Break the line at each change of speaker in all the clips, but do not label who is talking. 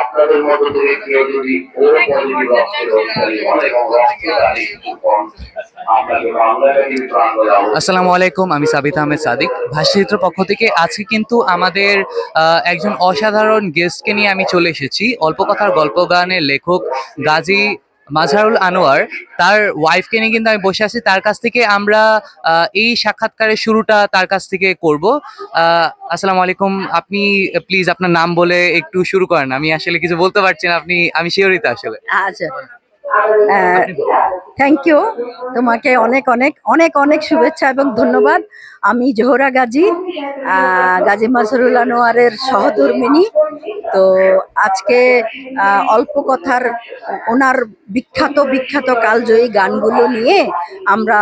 আপনাদের মতো করে কেউ যদি ও পজিটিভ রক্তের অধিকারী হন এবং আপনাকে বাংলাদেশী
আসসালামু আলাইকুম আমি সাবিত আহমেদ সাদিক। ভাষাচিত্র পক্ষ থেকে আজকে কিন্তু আমাদের একজন অসাধারণ গেস্টকে নিয়ে আমি চলে এসেছি। অল্প কথার গল্প গানের লেখক গাজী মাজহারুল আনোয়ার, তার ওয়াইফকে নিয়ে কিন্তু আমি বসে আছি। তার কাছ থেকে আমরা এই সাক্ষাৎকারের শুরুটা তার কাছ থেকে করব। আসসালামু আলাইকুম। আপনি প্লিজ আপনার নাম বলে একটু শুরু করেন। আমি আসলে কিছু বলতে পারছি না। আপনি, আমি শিওরিতা আসলে।
আচ্ছা। থ্যাংক ইউ তোমাকে অনেক অনেক অনেক অনেক শুভেচ্ছা এবং ধন্যবাদ। আমি জোহরা গাজী গাজী মাসরুল আনোয়ারের সহধর্মিনী তো আজকে অল্প কথার ওনার বিখ্যাত বিখ্যাত কালজয়ী গানগুলো নিয়ে আমরা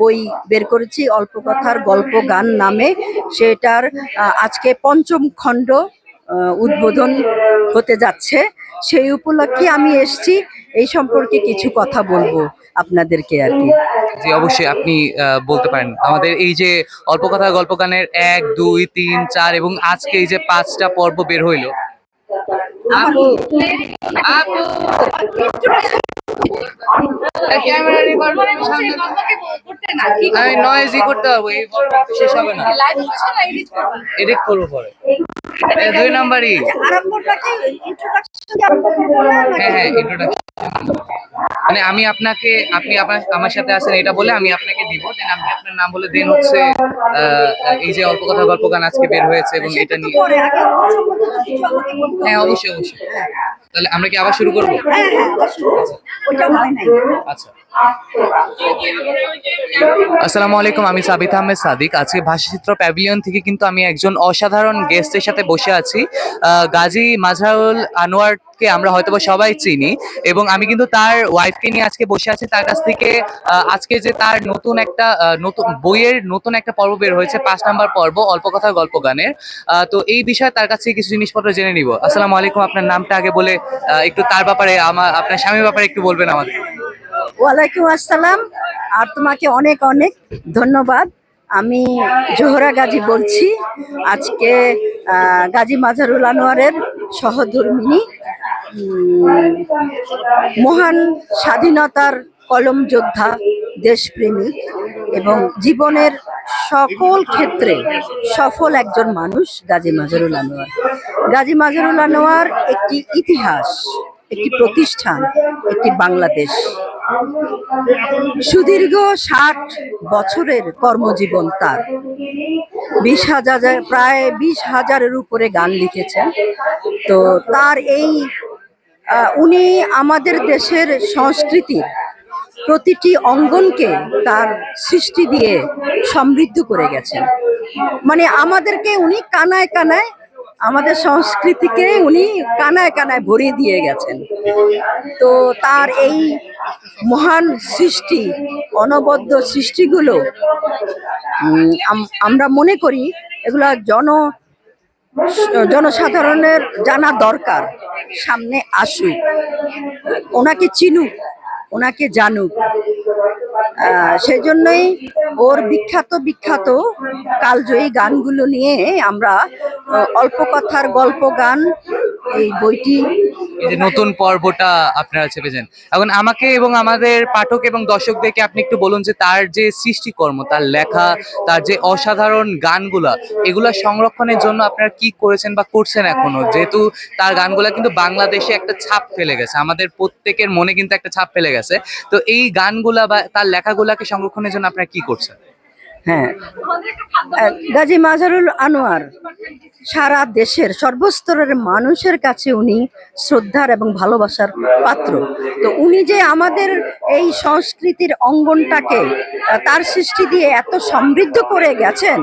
বই বের করেছি, অল্প কথার গল্প গান নামে। সেটার আজকে পঞ্চম খণ্ড উদ্বোধন হতে যাচ্ছে। সেই উপলক্ষে আমি এসছি। এই সম্পর্কে কিছু কথা বলব আপনাদেরকে আর কি।
জি অবশ্যই আপনি আহ, বলতে পারেন। আমাদের এই যে অল্প কথা গল্প গানের এক দুই তিন চার এবং আজকে এই যে পাঁচটা পর্ব বের হইল। আমি করতে পারব এই শেষ হবে না। এডিট করব পরে। দুই নাম্বারই। হ্যাঁ হ্যাঁ ইন্ট্রোডাকশন মানে আমি আপনাকে আপনি আপনার আমার সাথে আছেন এটা বলে আমি আপনাকে দিব দেন আপনি আপনার নাম বলে দেন হচ্ছে এই যে অল্প কথা গল্প গান আজকে বের হয়েছে এবং এটা নিয়ে। হ্যাঁ অবশ্যই অবশ্যই। তাহলে আমরা কি আবার শুরু করব?
হয় নাই।
আচ্ছা। আসসালামু আলাইকুম, আমি সাবিত আহমেদ সাদিক। আজকে ভাষাচিত্র প্যাভিলিয়ন থেকে কিন্তু আমি একজন অসাধারণ গেস্টের সাথে বসে আছি। গাজী মাজহারুল আনোয়ারকে আমরা হয়তোবা সবাই চিনি এবং আমি কিন্তু তার ওয়াইফকে নিয়ে আজকে বসে আছি। তার কাছ থেকে আজকে যে তার নতুন একটা নতুন বইয়ের নতুন একটা পর্ব বের হয়েছে, পাঁচ নাম্বার পর্ব, অল্প কথার গল্প গানের। তো এই বিষয়ে তার কাছ কিছু জিনিসপত্র জেনে নিব। আসসালামু আলাইকুম, আপনার নামটা আগে বলে একটু তার ব্যাপারে আমার আপনার স্বামীর ব্যাপারে একটু বলবেন আমাদের।
ওয়ালাইকুম আসসালাম। আর তোমাকে অনেক অনেক ধন্যবাদ। আমি জোহরা গাজী বলছি। আজকে গাজী মাজারুল আনোয়ারের সহধর্মিনী মহান স্বাধীনতার কলম যোদ্ধা, দেশপ্রেমিক এবং জীবনের সকল ক্ষেত্রে সফল একজন মানুষ গাজী মাজারুল আনোয়ার। গাজী মাজারুল আনোয়ার একটি ইতিহাস, একটি প্রতিষ্ঠান, একটি বাংলাদেশ। সুদীর্ঘ ষাট বছরের কর্মজীবন তার। বিশ হাজার, প্রায় বিশ হাজারের উপরে গান লিখেছেন। তো তার এই উনি আমাদের দেশের সংস্কৃতির প্রতিটি অঙ্গনকে তার সৃষ্টি দিয়ে সমৃদ্ধ করে গেছেন। মানে আমাদেরকে উনি কানায় কানায়, আমাদের সংস্কৃতিকে উনি কানায় কানায় ভরিয়ে দিয়ে গেছেন। তো তার এই মহান সৃষ্টি, অনবদ্য সৃষ্টিগুলো আম- আমরা মনে করি এগুলা জন, জনসাধারণের জানা দরকার, সামনে আসুক। ওনাকে চিনুক, ওনাকে জানুক। সেই জন্যই ওর বিখ্যাত বিখ্যাত কালজয়ী গানগুলো নিয়ে আমরা অল্প কথার গল্প গান এই বইটি
এই যে নতুন পর্বটা আপনারা চেপেছেন এখন আমাকে এবং আমাদের পাঠক এবং দর্শকদেরকে আপনি একটু বলুন যে তার যে সৃষ্টিকর্ম, তার লেখা, তার যে অসাধারণ গানগুলা, এগুলা সংরক্ষণের জন্য আপনারা কি করেছেন বা করছেন এখনও? যেহেতু তার গানগুলা কিন্তু বাংলাদেশে একটা ছাপ ফেলে গেছে, আমাদের প্রত্যেকের মনে কিন্তু একটা ছাপ ফেলে গেছে। তো এই গানগুলা বা তার লেখাগুলাকে সংরক্ষণের জন্য আপনারা কি করছেন?
হ্যাঁ। গাজী মাজারুল আনোয়ার সারা দেশের সর্বস্তরের মানুষের কাছে উনি শ্রদ্ধার এবং ভালোবাসার পাত্র। তো উনি যে আমাদের এই সংস্কৃতির অঙ্গনটাকে তার সৃষ্টি দিয়ে এত সমৃদ্ধ করে গেছেন,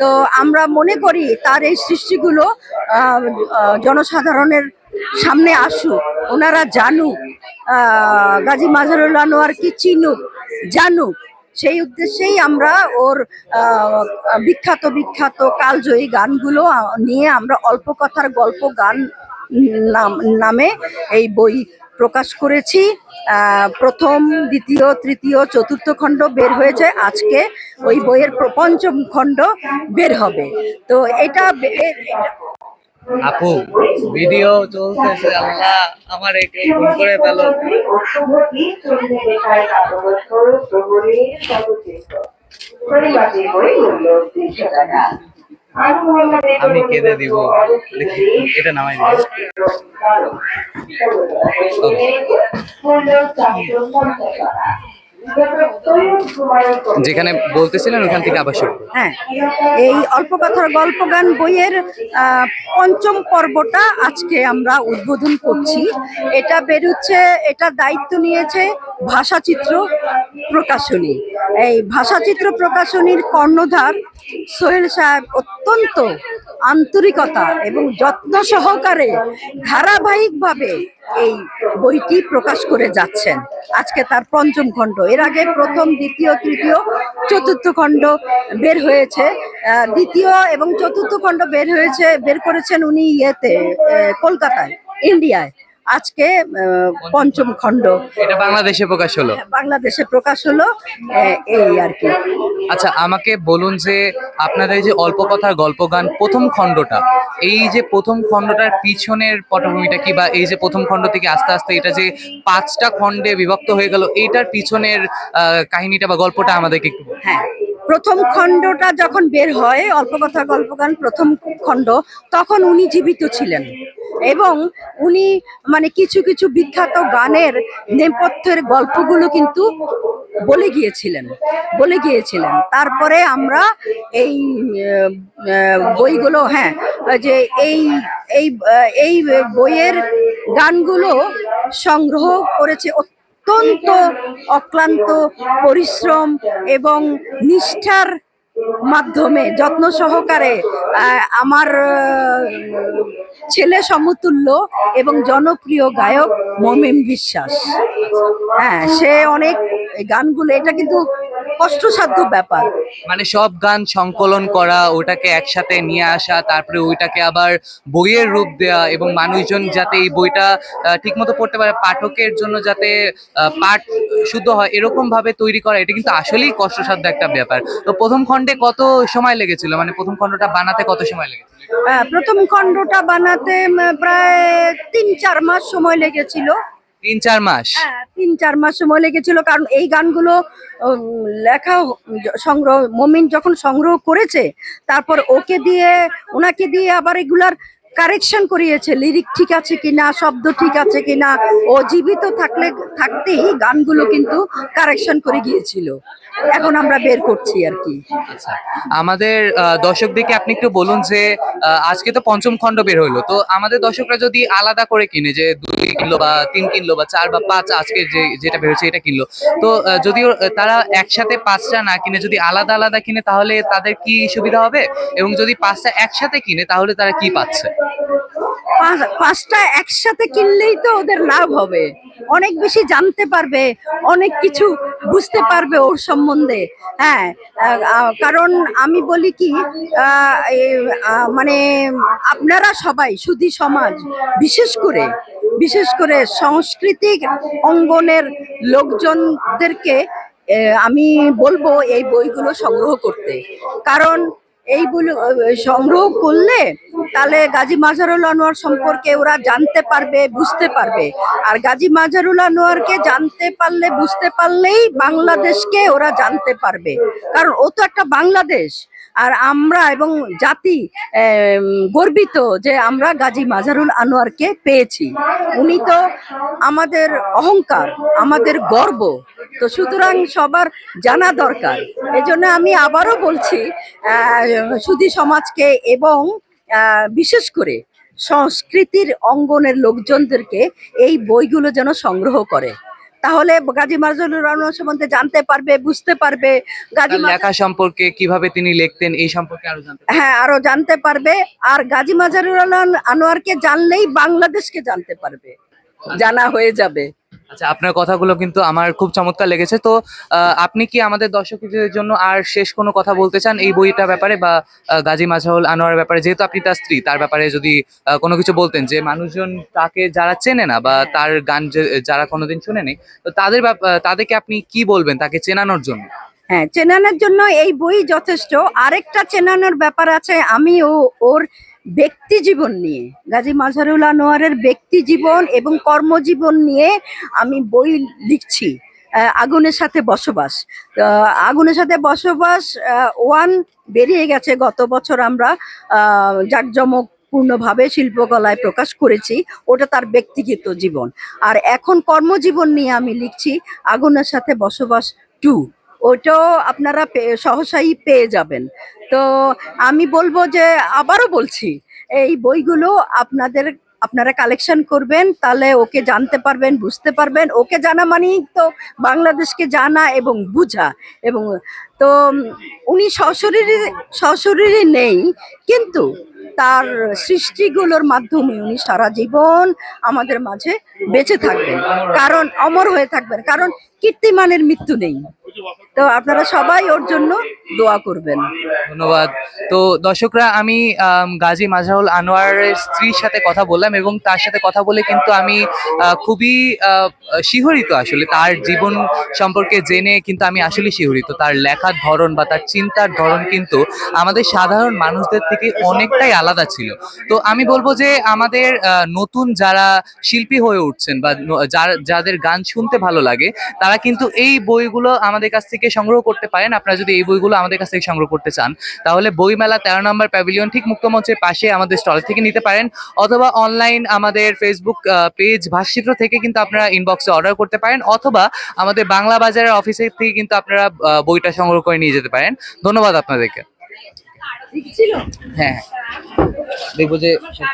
তো আমরা মনে করি তার এই সৃষ্টিগুলো জনসাধারণের সামনে আসুক, ওনারা জানুক গাজী মাজারুল আনোয়ার কি চিনুক, জানুক। সেই উদ্দেশ্যেই আমরা ওর বিখ্যাত বিখ্যাত কালজয়ী গানগুলো নিয়ে আমরা অল্প কথার গল্প গান নাম, নামে এই বই প্রকাশ করেছি। প্রথম, দ্বিতীয়, তৃতীয়, চতুর্থ খণ্ড বের হয়েছে। আজকে ওই বইয়ের পঞ্চম খণ্ড বের হবে। তো এটা
আপু ভিডিও চলতেছে আল্লাহ আমার একটু ফোন করে
টাকা আমি
কেঁদে দিব। এটা নামাই দিবি।
টাকা
যেখানে বলতেছিলেন, ওখান থেকে শুরু
হ্যাঁ এই অল্প কথার গল্প গান বইয়ের পঞ্চম পর্বটা আজকে আমরা উদ্বোধন করছি। এটা বেরোচ্ছে, এটা দায়িত্ব নিয়েছে ভাষাচিত্র প্রকাশনী। এই ভাষাচিত্র প্রকাশনীর কর্ণধার সোহেল সাহেব অত্যন্ত আন্তরিকতা এবং যত্ন সহকারে ধারাবাহিকভাবে এই বইটি প্রকাশ করে যাচ্ছেন। আজকে তার পঞ্চম খণ্ড। এর আগে প্রথম, দ্বিতীয়, তৃতীয়, চতুর্থ খণ্ড বের হয়েছে। দ্বিতীয় এবং চতুর্থ খণ্ড বের হয়েছে, বের করেছেন উনি ইয়েতে কলকাতায়, ইন্ডিয়ায়। আজকে পঞ্চম খণ্ড।
এটা বাংলাদেশে প্রকাশ হলো?
বাংলাদেশে প্রকাশ হলো এই আর কি।
আচ্ছা আমাকে বলুন যে আপনাদের যে অল্প কথার গল্প গান প্রথম খণ্ডটা এই যে প্রথম খণ্ডটার পিছনের পটভূমিটা কি বা এই যে প্রথম খণ্ড থেকে আস্তে আস্তে এটা যে পাঁচটা খণ্ডে বিভক্ত হয়ে গেল এইটার পিছনের আহ, কাহিনীটা বা গল্পটা আমাদেরকে একটু।
হ্যাঁ প্রথম খণ্ডটা যখন বের হয় অল্প কথা গল্পগান প্রথম খণ্ড তখন উনি জীবিত ছিলেন। এবং উনি মানে কিছু কিছু বিখ্যাত গানের নেপথ্যের গল্পগুলো কিন্তু বলে গিয়েছিলেন বলে গিয়েছিলেন। তারপরে আমরা এই বইগুলো হ্যাঁ যে এই এই এই বইয়ের গানগুলো সংগ্রহ করেছে অত্যন্ত অক্লান্ত পরিশ্রম এবং নিষ্ঠার মাধ্যমে, যত্ন সহকারে আমার ছেলে সমতুল্য এবং জনপ্রিয় গায়ক মমিন বিশ্বাস। হ্যাঁ সে অনেক গানগুলো, এটা কিন্তু কষ্টসাধ্য ব্যাপার।
মানে সব গান সংকলন করা ওটাকে একসাথে নিয়ে আসা তারপরে ওইটাকে আবার বইয়ের রূপ দেওয়া এবং মানুষজন যাতে এই বইটা ঠিকমতো পড়তে পারে পাঠকের জন্য যাতে পাঠ শুদ্ধ হয় এরকম ভাবে তৈরি করা এটা কিন্তু আসলেই কষ্টসাধ্য একটা ব্যাপার। তো প্রথম খণ্ডে কত সময় লেগেছিল? মানে প্রথম খণ্ডটা বানাতে কত সময় লেগেছিল?
আহ, প্রথম খণ্ডটা বানাতে প্রায় তিন চার মাস সময় লেগেছিল।
তিন, চার মাস?
হ্যাঁ তিন, চার মাস সময় লেগেছিল, কারণ এই গানগুলো লেখা, সংগ্রহ, মমিন যখন সংগ্রহ করেছে, তারপর ওকে দিয়ে, ওনাকে দিয়ে আবার এগুলার কারেকশন করিয়েছে, লিরিক ঠিক আছে কিনা, শব্দ ঠিক আছে কিনা, ও জীবিত থাকলে, থাকতেই গানগুলো কিন্তু কারেকশন করে গিয়েছিল। এখন আমরা বের করছি আর কি।
আচ্ছা আমাদের দর্শকদেরকে আপনি একটু বলুন যে আজকে তো পঞ্চম খণ্ড বের হইল, তো আমাদের দর্শকরা যদি আলাদা করে কিনে যে দুই কিনলো বা তিন কিনলো বা চার বা পাঁচ আজকে যে, যেটা বেরোচ্ছে এটা কিনলো, তো যদিও তারা একসাথে পাঁচটা না কিনে যদি আলাদা আলাদা কিনে তাহলে তাদের কি সুবিধা হবে? এবং যদি পাঁচটা একসাথে কিনে তাহলে তারা কি পাচ্ছে?
পাঁচ- পাঁচটা একসাথে কিনলেই তো ওদের লাভ হবে। অনেক বেশি জানতে পারবে, অনেক কিছু বুঝতে পারবে ওর সম্বন্ধে। হ্যাঁ কারণ আমি বলি কি মানে আপনারা সবাই সুধী সমাজ, বিশেষ করে বিশেষ করে সাংস্কৃতিক অঙ্গনের লোকজনদেরকে আমি বলব এই বইগুলো সংগ্রহ করতে। কারণ এইগুলো সংগ্রহ করলে তাহলে গাজী মাজারুল আনোয়ার সম্পর্কে ওরা জানতে পারবে, বুঝতে পারবে। আর গাজী মাজারুল আনোয়ারকে জানতে পারলে, বুঝতে পারলেই বাংলাদেশকে ওরা জানতে পারবে। কারণ ও তো একটা বাংলাদেশ। আর আমরা এবং জাতি গর্বিত যে আমরা গাজী মাজারুল আনোয়ারকে পেয়েছি। উনি তো আমাদের অহংকার, আমাদের গর্ব। তো সুতরাং সবার জানা দরকার। এজন্য আমি আবারও বলছি সুধী সমাজকে এবং বিশেষ করে সংস্কৃতির অঙ্গনের লোকজনদেরকে এই বইগুলো যেন সংগ্রহ করে। তাহলে গাজী মাজারুল আনোয়ার সম্বন্ধে জানতে পারবে বুঝতে পারবে। গাজী
লেখা সম্পর্কে কীভাবে তিনি লিখতেন এই সম্পর্কে আরও জানতে
হ্যাঁ আরও জানতে পারবে। আর গাজী মাজারুল আনোয়ার- আনোয়ারকে জানলেই বাংলাদেশকে জানতে পারবে। জানা হয়ে যাবে।
আচ্ছা আপনার কথাগুলো কিন্তু আমার খুব চমৎকার লেগেছে। তো আপনি কি আমাদের দর্শকদের জন্য আর শেষ কোনো কথা বলতে চান এই বইটা ব্যাপারে বা গাজী মাঝাউল আনোয়ার ব্যাপারে? যেহেতু আপনি তার স্ত্রী, তার ব্যাপারে যদি কোনো কিছু বলতেন যে মানুষজন তাকে যারা চেনে না বা তার গান যারা কোনোদিন শুনেনি তো তাদের তাদেরকে আপনি কি বলবেন তাকে চেনানোর জন্য?
হ্যাঁ চেনানোর জন্য এই বই যথেষ্ট। আরেকটা চেনানোর ব্যাপার আছে আমি ও ওর ব্যক্তি জীবন নিয়ে। গাজী মাজহারুল আনোয়ারের ব্যক্তি জীবন এবং কর্মজীবন নিয়ে আমি বই লিখছি আগুনের সাথে বসবাস। আগুনের সাথে বসবাস ওয়ান বেরিয়ে গেছে গত বছর আমরা আহ, জাঁকজমকপূর্ণভাবে শিল্পকলায় প্রকাশ করেছি ওটা তার ব্যক্তিগত জীবন। আর এখন কর্মজীবন নিয়ে আমি লিখছি আগুনের সাথে বসবাস টু। ওটাও আপনারা সহসাই পেয়ে যাবেন। তো আমি বলব যে, আবারও বলছি, এই বইগুলো আপনাদের, আপনারা কালেকশন করবেন, তাহলে ওকে জানতে পারবেন, বুঝতে পারবেন। ওকে জানা মানেই তো বাংলাদেশকে জানা এবং বুঝা। এবং, তো উনি সশরীরে সশরীরে নেই, কিন্তু তার সৃষ্টিগুলোর মাধ্যমে উনি সারা জীবন আমাদের মাঝে বেঁচে থাকবেন। কারণ অমর হয়ে থাকবেন। কারণ কীর্তিমানের মৃত্যু নেই। তো আপনারা সবাই ওর জন্য দোয়া করবেন।
ধন্যবাদ। তো দর্শকরা, আমি গাজী মাজহারুল আনোয়ারের স্ত্রীর সাথে কথা বললাম এবং তার সাথে কথা বলে কিন্তু আমি খুবই শিহরিত আসলে। তার জীবন সম্পর্কে জেনে কিন্তু আমি আসলে শিহরিত। তার লেখার ধরন বা তার চিন্তার ধরন কিন্তু আমাদের সাধারণ মানুষদের থেকে অনেকটাই আলাদা ছিল। তো আমি বলব যে আমাদের নতুন যারা শিল্পী হয়ে উঠছেন বা যাদের গান শুনতে ভালো লাগে, তারা কিন্তু এই বইগুলো আমাদের কাছ থেকে সংগ্রহ করতে পারেন। আপনারা যদি এই বইগুলো আমাদের কাছ থেকে সংগ্রহ করতে চান তাহলে বইমেলা তেরো নম্বর প্যাভিলিয়ন ঠিক মুক্তমঞ্চের পাশে আমাদের স্টল থেকে নিতে পারেন অথবা অনলাইন আমাদের ফেসবুক পেজ ভাস্যিত্র থেকে কিন্তু আপনারা ইনবক্সে অর্ডার করতে পারেন অথবা আমাদের বাংলা বাজারের অফিসের থেকে কিন্তু আপনারা বইটা সংগ্রহ করে নিয়ে যেতে পারেন। ধন্যবাদ আপনাদেরকে। হ্যাঁ। দেখব যে